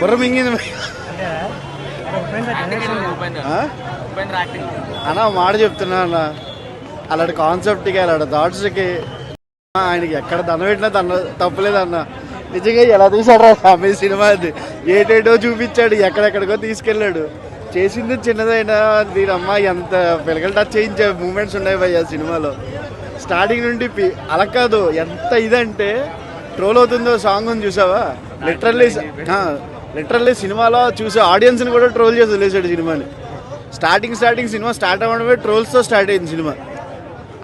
బుర్ర మింగింది? అన్న మాట చెప్తున్నా అన్న. అలాంటి కాన్సెప్ట్కి అలాంటి థాట్స్కి ఆయనకి ఎక్కడ దండ పెట్టినా దండ తప్పలేదు అన్న. నిజంగా ఎలా తీసాడు రా మీ సినిమా అది? ఏటేటో చూపించాడు ఎక్కడెక్కడికో తీసుకెళ్ళాడు. చేసింది చిన్నదైనా దీని అమ్మ ఎంత పిలకలు టచ్ చేయించే మూమెంట్స్ ఉన్నాయి భయ్య సినిమాలో. స్టార్టింగ్ నుండి అలా కాదు ఎంత ఇదంటే ట్రోల్ అవుతుందో సాంగ్ ఉంది చూసావా? లిటరల్లీ లిటరల్లీ సినిమాలో చూసే ఆడియన్స్ని కూడా ట్రోల్ చేసి వదిలేసాడు సినిమాని స్టార్టింగ్ స్టార్టింగ్ సినిమా స్టార్ట్ అవ్వడమే ట్రోల్స్తో స్టార్ట్ అయింది సినిమా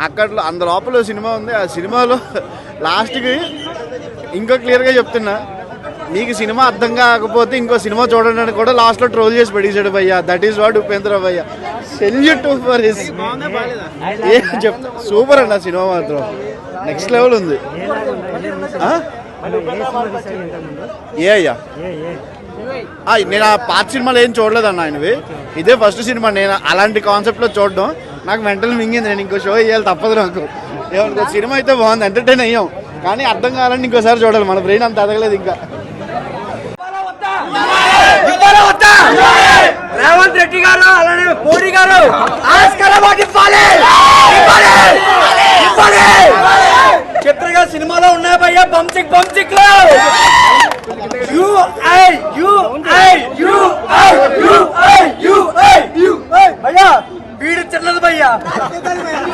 అక్కట్లో అంత లోపల సినిమా ఉంది ఆ సినిమాలో లాస్ట్కి ఇంకో క్లియర్గా చెప్తున్నా మీకు సినిమా అర్థం కాకపోతే ఇంకో సినిమా చూడండి అని కూడా లాస్ట్లో ట్రోల్ చేసి పడేసాడు భయ్య దట్ ఈస్ వాట్ ఉపేంద్ర భయ్య సెల్యూట్ ఫర్ హిస్ ఏ చెప్తా సూపర్ అండి ఆ సినిమా మాత్రం నెక్స్ట్ లెవెల్ ఉంది ఏ అయ్యా నేను ఆ పాత సినిమాలు ఏం చూడలేదన్న ఆయనవి. ఇదే ఫస్ట్ సినిమా నేను అలాంటి కాన్సెప్ట్లో చూడడం. నాకు మెంటల్ మింగింది నేను ఇంకో షో వేయాలి తప్పదు నాకు. ఏమనుకో సినిమా అయితే బాగుంది ఎంటర్టైన్ అయ్యాం. కానీ అర్థం కావాలని ఇంకోసారి చూడాలి మన బ్రెయిన్ అంత ఎదగలేదు ఇంకా. రేవంత్ రెడ్డి గారు అలానే మోడీ గారు ఒకటి ఇవ్వాలి ఇవ్వాలి ఇవ్వాలి చిత్రగా సినిమాలో ఉన్నాయి భయ్య. బంచిక్ బంచిక్లో. U I U I U I U I U I U I. భయ్య వీడు చిన్నది భయ్య.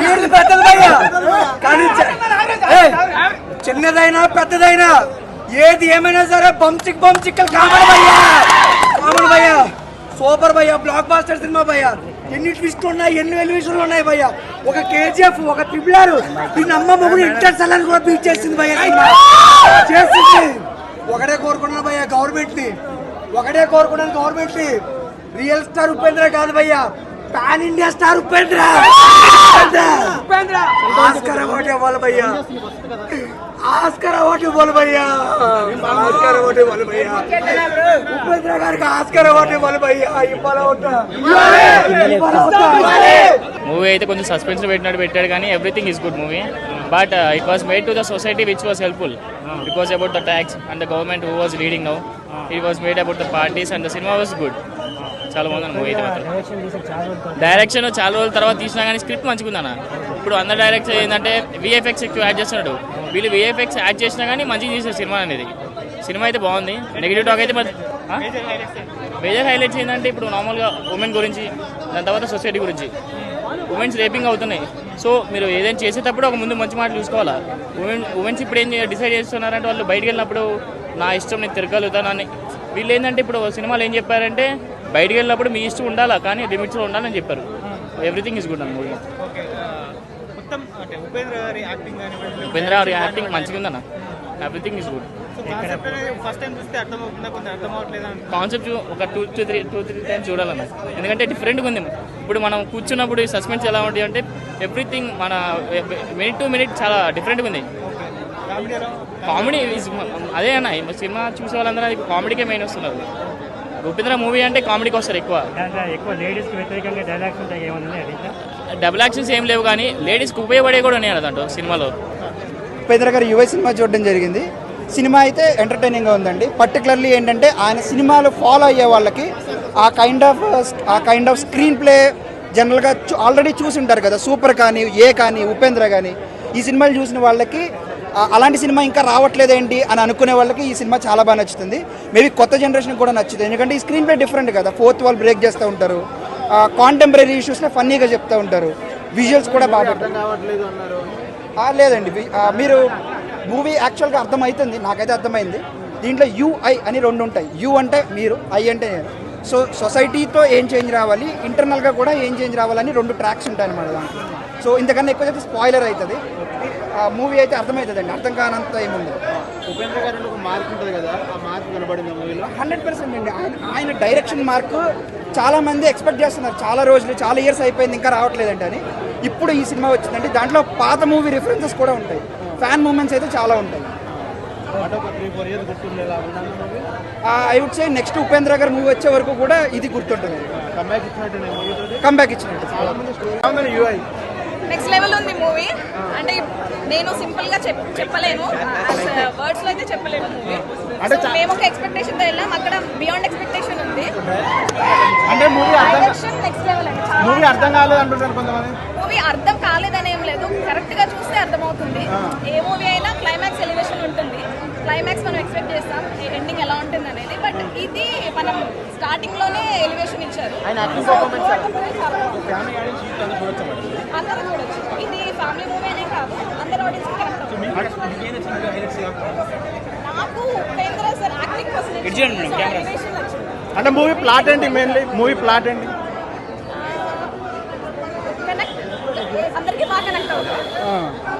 వీడు పెద్దది భయ్య. కానీ చిన్నదైనా పెద్దదైనా ఏది ఏమైనా సరే బంచిక్ బంచిక్ కామన్ భయ్యా. కామన్ భయ్యా. సూపర్ భయ్యా. బ్లాక్ బాస్టర్ సినిమా భయ్యా. ఎన్ని ట్విస్ట్లు ఉన్నాయి? ఎన్ని ఎలివేషన్లు ఉన్నాయి భయ్యా? ఒక కేజీఎఫ్ ఒక ట్రిపులర్ దీని అమ్మ మొగుడు ఇంటర్ సలాన్ కూడా బీట్ చేసింది భయ్యా. చేసింది. ఒకటే కోరుకున్నాను భయ్యా గవర్నమెంట్ని ఒకటే కోరుకున్నాను గవర్నమెంట్ని రియల్ స్టార్ ఉపేంద్ర కాదు భయ్యా. Pan India star Upendra! Upendra! Oscar award ఇవ్వాలి భయ్యా. ఆస్కార్ అవార్డు ఇవ్వాలి భయ్యా. ఆస్కార్ ఇవ్వాలి భయ్యా. ఉపేంద్ర గారికి ఆస్కార్ అవార్డు ఇవ్వాలి భయ్యా. ఇవ్వాలా మూవీ అయితే కొంచెం సస్పెన్స్ పెట్టినట్టు పెట్టాడు కానీ everything is good movie but it was made to the society which was helpful it was about the tax and the government who was leading now it was made about the parties and the cinema was good చాలా బాగుంది movie అయితే మాత్రం. Direction చాలా రోజుల తర్వాత. తీసినా కానీ script మంచిగా ఉందన్న ఇప్పుడు అందరు డైరెక్టర్ ఏంటంటే విఎఫ్ఎక్స్ ఎక్కువ యాడ్ చేస్తున్నాడు. వీళ్ళు విఎఫ్ఎక్స్ యాడ్ చేసినా కానీ మంచిగా తీసారు సినిమా అనేది. సినిమా అయితే బాగుంది. నెగిటివ్ టాక్ అయితే మేజర్ హైలైట్స్ ఏంటంటే ఇప్పుడు నార్మల్గా ఉమెన్ గురించి దాని తర్వాత సొసైటీ గురించి. ఉమెన్స్ రేపింగ్ అవుతున్నాయి. సో మీరు ఏదైనా చేసేటప్పుడు ఒక ముందు మంచి మాట చూసుకోవాలా? ఉమెన్ ఉమెన్స్ ఇప్పుడు ఏం డిసైడ్ చేస్తున్నారంటే వాళ్ళు బయటికి వెళ్ళినప్పుడు నా ఇష్టం నేను తిరగలుగుతానని. వీళ్ళు ఏంటంటే ఇప్పుడు సినిమాలు ఏం చెప్పారంటే బయటికి వెళ్ళినప్పుడు మీ ఇష్టం ఉండాలా? కానీ లిమిట్స్లో ఉండాలని చెప్పారు. ఎవ్రీథింగ్ ఇస్ గుడ్ అన్న మూవీ. మొత్తం అంటే ఉపేంద్ర గారి యాక్టింగ్ మంచిగా ఉందన్న ఎవ్రీథింగ్ ఇస్ గుడ్ కాన్సెప్ట్ ఒక two two three two three times చూడాలన్న. ఎందుకంటే డిఫరెంట్గా ఉంది ఇప్పుడు మనం కూర్చున్నప్పుడు సస్పెన్స్ ఎలా ఉంటుంది అంటే ఎవ్రీథింగ్ మన మినిట్ టు మినిట్ చాలా డిఫరెంట్గా ఉంది కామెడీ అదే అన్న. ఈ సినిమా చూసే వాళ్ళందరూ అది కామెడీకే మెయిన్ వస్తున్నారు. ఉపేంద్ర మూవీ అంటే కామెడీకి వస్తారు ఎక్కువ. దాంట్లో ఎక్కువ లేడీస్కి వ్యతిరేకంగా డైలాగ్స్ ఉంటాయి ఏమన్నా అడిగితే డబుల్ యాక్షన్స్ ఏం లేవు కానీ లేడీస్కి ఉపయోగపడే కూడా ఉన్నాయి దాంట్లో సినిమాలో? ఉపేంద్ర గారి యువ సినిమా చూడడం జరిగింది. సినిమా అయితే ఎంటర్టైనింగ్గా ఉందండి. పర్టికులర్లీ ఏంటంటే ఆయన సినిమాలు ఫాలో అయ్యే వాళ్ళకి ఆ కైండ్ ఆఫ్ ఆ కైండ్ ఆఫ్ స్క్రీన్ ప్లే జనరల్గా ఆల్రెడీ చూసి ఉంటారు కదా. సూపర్ కానీ ఏ కానీ ఉపేంద్ర కానీ ఈ సినిమాలు చూసిన వాళ్ళకి అలాంటి సినిమా ఇంకా రావట్లేదేంటి అని అనుకునే వాళ్ళకి ఈ సినిమా చాలా బాగా నచ్చుతుంది. మేబీ కొత్త జనరేషన్ కూడా నచ్చుతుంది. ఎందుకంటే ఈ స్క్రీన్ ప్లే డిఫరెంట్ కదా. ఫోర్త్ వాల్ బ్రేక్ చేస్తూ ఉంటారు. కాంటెంపరీ ఇష్యూస్ని ఫన్నీగా చెప్తూ ఉంటారు. విజువల్స్ కూడా బాగా లేదండి. మీరు మూవీ యాక్చువల్గా అర్థమవుతుంది నాకైతే అర్థమైంది. దీంట్లో యుఐ అని రెండు ఉంటాయి. యు అంటే మీరు ఐ అంటే నేను. సో సొసైటీతో ఏం చేంజ్ రావాలి? ఇంటర్నల్గా కూడా ఏం చేంజ్ రావాలని రెండు ట్రాక్స్ ఉంటాయి అన్నమాట దాంట్లో. సో ఇంతకన్నా ఎక్కువ చెప్తే స్పాయిలర్ అవుతుంది. ఆ మూవీ అయితే అర్థమవుతుందండి. అర్థం కానంత ఏముంది. ఉపేంద్ర గారి ఒక మార్క్ ఉంటుంది కదా ఆ మార్క్ కనబడింది మూవీలో? హండ్రెడ్ పర్సెంట్ అండి. ఆయన డైరెక్షన్ మార్క్ చాలా మంది ఎక్స్పెక్ట్ చేస్తున్నారు. చాలా రోజులు చాలా ఇయర్స్ అయిపోయింది ఇంకా రావట్లేదండి అని. ఇప్పుడు ఈ సినిమా వచ్చిందండి దాంట్లో పాత మూవీ రిఫరెన్సెస్ కూడా ఉంటాయి. ఫ్యాన్ మూమెంట్స్ అయితే చాలా ఉంటాయి. I would say next Upendra గారు మూవీ వచ్చే వరకు కూడా ఇది గుర్తుంటుంది. కమ్బ్యాక్ ఇచ్చినట్టు. కంబ్యాక్ ఇచ్చినట్టు నెక్స్ట్ లెవెల్ ఉంది మూవీ అంటే నేను సింపుల్గా చెప్పలేను. వర్డ్స్లో అయితే చెప్పలేను మూవీ మేము ఒక ఎక్స్పెక్టేషన్తో వెళ్ళాం. అక్కడ బియాండ్ ఎక్స్పెక్టేషన్ ఉంది. అంటే మూవీ నెక్స్ట్ లెవెల్ మూవీ అర్థం కాలేదు అంటున్నారు కొంతమంది. మూవీ అర్థం కాలేదని ఏం లేదు. కరెక్ట్గా చూస్తే అర్థమవుతుంది. ఏ మూవీ అయినా క్లైమాక్స్ ఎలివేషన్ ఉంటుంది. క్లైమాక్స్ మనం ఎక్స్పెక్ట్ చేస్తాం. ఎండింగ్ ఎలా ఉంటుంది అనేది బట్ ఇది మనం స్టార్టింగ్లోనే ఎలివేషన్ ఇచ్చారు. అందరూ చూడొచ్చు ఇది ఫ్యామిలీ మూవీ అనే కాదు అందరు ఆడియన్స్ నాకు ఉపేంద్ర సార్ యాక్టింగ్ అంటే మూవీ ప్లాట్ ఏంటి మెయిన్లీ మూవీ ప్లాట్ ఏంటి?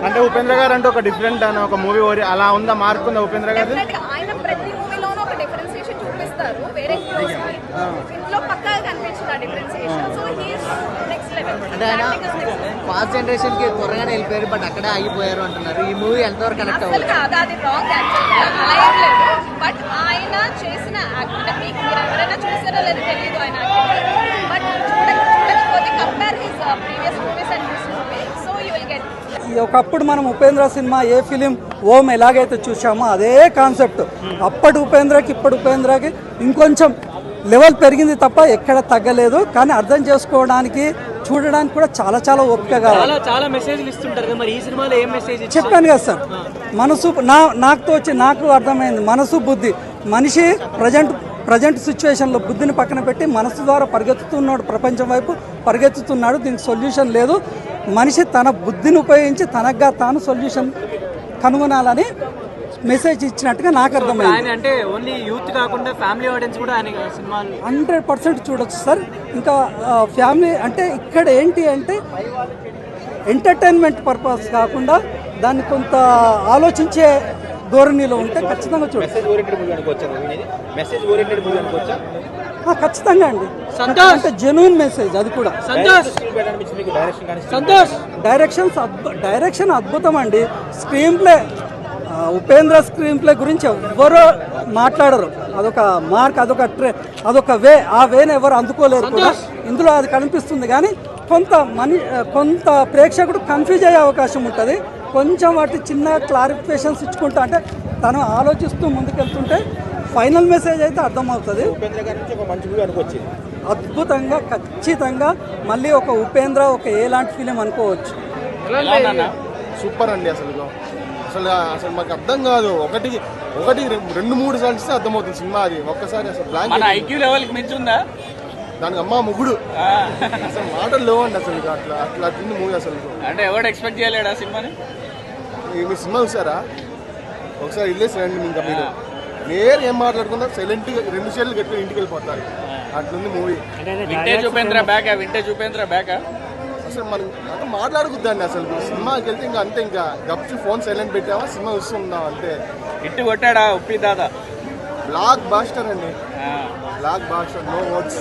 అంటే ఉపేంద్ర గారు అంటే ఒక డిఫరెంట్ అని ఒక మూవీ ఓరి అలా ఉందా? మార్క్ ఉందా ఉపేంద్ర గారు ఆయన ప్రతి మూవీలోనూ ఒక డిఫరెన్సియేషన్ చూపిస్తారు. వేరే హీరోస్ ఇందులో పక్కా కనిపించింది ఆ డిఫరెన్సియేషన్ సో లెవెల్ అంటే ఆయన ఫాస్ట్ జనరేషన్కి త్వరగానే వెళ్ళిపోయారు బట్ అక్కడే ఆగిపోయారు అంటున్నారు. ఈ మూవీ ఎంతవరకు కనెక్ట్ అవ్వాలి కాదు అది రాంగ్ యాక్చువల్గా అలా ఏం లేదు. బట్ ఆయన చేసిన యాక్ట్ అంటే మీకు మీరు ఎవరైనా చూసారో లేదో తెలియదు ఆయన యాక్టింగ్ బట్ చూడ చూడకపోతే compare his previous movies and this movie so you will get ఈ ఒకప్పుడు మనం Upendra cinema A film Om ఎలాగైతే చూసామో అదే కాన్సెప్ట్. అప్పటి ఉపేంద్రకి ఇప్పటి ఉపేంద్రకి ఇంకొంచెం లెవెల్ పెరిగింది తప్ప ఎక్కడ తగ్గలేదు. కానీ అర్థం చేసుకోవడానికి చూడడానికి కూడా చాలా చాలా ఓపిక కావాలి. చాలా మెసేజ్లు ఇస్తుంటారు కదా మరి ఈ సినిమాలో ఏం మెసేజ్ చెప్పాను కదా సార్ మనసు నా నాకు వచ్చి నాకు అర్థమైంది. మనసు బుద్ధి. మనిషి ప్రజెంట్ ప్రజెంట్ సిచ్యువేషన్లో బుద్ధిని పక్కన పెట్టి మనసు ద్వారా పరిగెత్తుతున్నాడు ప్రపంచం వైపు పరిగెత్తుతున్నాడు దీనికి సొల్యూషన్ లేదు. మనిషి తన బుద్ధిని ఉపయోగించి తనగా తాను సొల్యూషన్ కనుగొనాలని మెసేజ్ ఇచ్చినట్టుగా నాకు అర్థమైంది. అంటే ఓన్లీ యూత్ కాకుండా ఫ్యామిలీ ఆడియన్స్ కూడా ఆయన సినిమాలు హండ్రెడ్ పర్సెంట్ చూడొచ్చు సార్. ఇంకా ఫ్యామిలీ అంటే ఇక్కడ ఏంటి అంటే ఎంటర్టైన్మెంట్ పర్పస్ కాకుండా దాన్ని కొంత ఆలోచించే ధోరణిలో ఉంటే ఖచ్చితంగా ఆ, ఖచ్చితంగా అండి. సంతోష్! అంటే జెన్యున్ మెసేజ్ అది కూడా. సంతోష్! అనిపించింది మీకు డైరెక్షన్ డైరెక్షన్స్ అద్భు డైరెక్షన్ అద్భుతం అండి. Screenplay Upendra screenplay గురించి ఎవ్వరూ మాట్లాడరు. అదొక మార్క్ అదొక ట్రే అదొక వే ఆ వేని ఎవరు అందుకోలేరు కూడా. ఇందులో అది కనిపిస్తుంది కానీ కొంత మని కొంత ప్రేక్షకుడు కన్ఫ్యూజ్ అయ్యే అవకాశం ఉంటుంది. కొంచెం వాటి చిన్న క్లారిఫికేషన్స్ ఇచ్చుకుంటా అంటే తను ఆలోచిస్తూ ముందుకెళ్తుంటే ఫైనల్ మెసేజ్ అయితే అర్థమవుతుంది. ఉపేంద్ర గారి నుంచి ఒక మంచి మూవీ అనుకోవచ్చు అద్భుతంగా ఖచ్చితంగా మళ్ళీ ఒక ఉపేంద్ర ఒక ఎలాంటి ఫిలిం అనుకోవచ్చు. సూపర్ అండి అసలు అసలు అసలు మాకు అర్థం కాదు. ఒకటి ఒకటి రెండు మూడు సార్లు ఇస్తే అర్థమవుతుంది సినిమా అది. ఒక్కసారి అసలు బ్లాంక్ మన ఐక్యూ దానికి అమ్మ ముగ్గుడు అసలు మాటలు లేవండి అసలు అట్లా అట్లా తింది మూవీ అసలు. అంటే ఎవడు ఎక్స్పెక్ట్ చేయలేడా సినిమాని? మీరు సినిమా చూసారా? ఒకసారి వెళ్ళేసి రండి ఇంకా మీరు. నేరు ఏం మాట్లాడుకున్నా సైలెంట్గా రెండు చేతులు కట్టుకుని ఇంటికి వెళ్ళిపోతారు. అట్లుంది మూవీ. వింటేజ్ ఉపేంద్ర బ్యాకా వింటేజ్ ఉపేంద్ర బ్యాకా అసలు మనం మాట్లాడుకుద్దండి అసలు. సినిమాకి వెళ్తే ఇంకా అంతే ఇంకా గప్చి ఫోన్ సైలెంట్ పెట్టామా సినిమా చూస్తున్నాం అంతే. ఇట్టు కొట్టాడా ఉప్పి దాదా? బ్లాక్ బాస్టర్ అండి. బ్లాక్ బాస్టర్ నో వర్డ్స్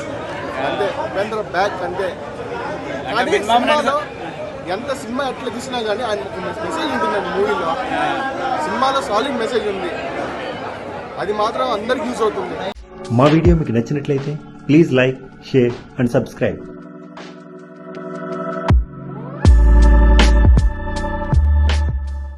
అంతే ఉపేంద్ర బ్యాక్ అంతే. కానీ సినిమాలో ఎంత సినిమా ఎట్లా చూసినా కానీ ఆయన ఒక మెసేజ్ ఉంటుందండి మూవీలో. సినిమాలో సాలిడ్ మెసేజ్ ఉంది. అది మాత్రం అందరికి యూజ్ అవుతుంది. మా వీడియో మీకు నచ్చినట్లయితే please like share and subscribe.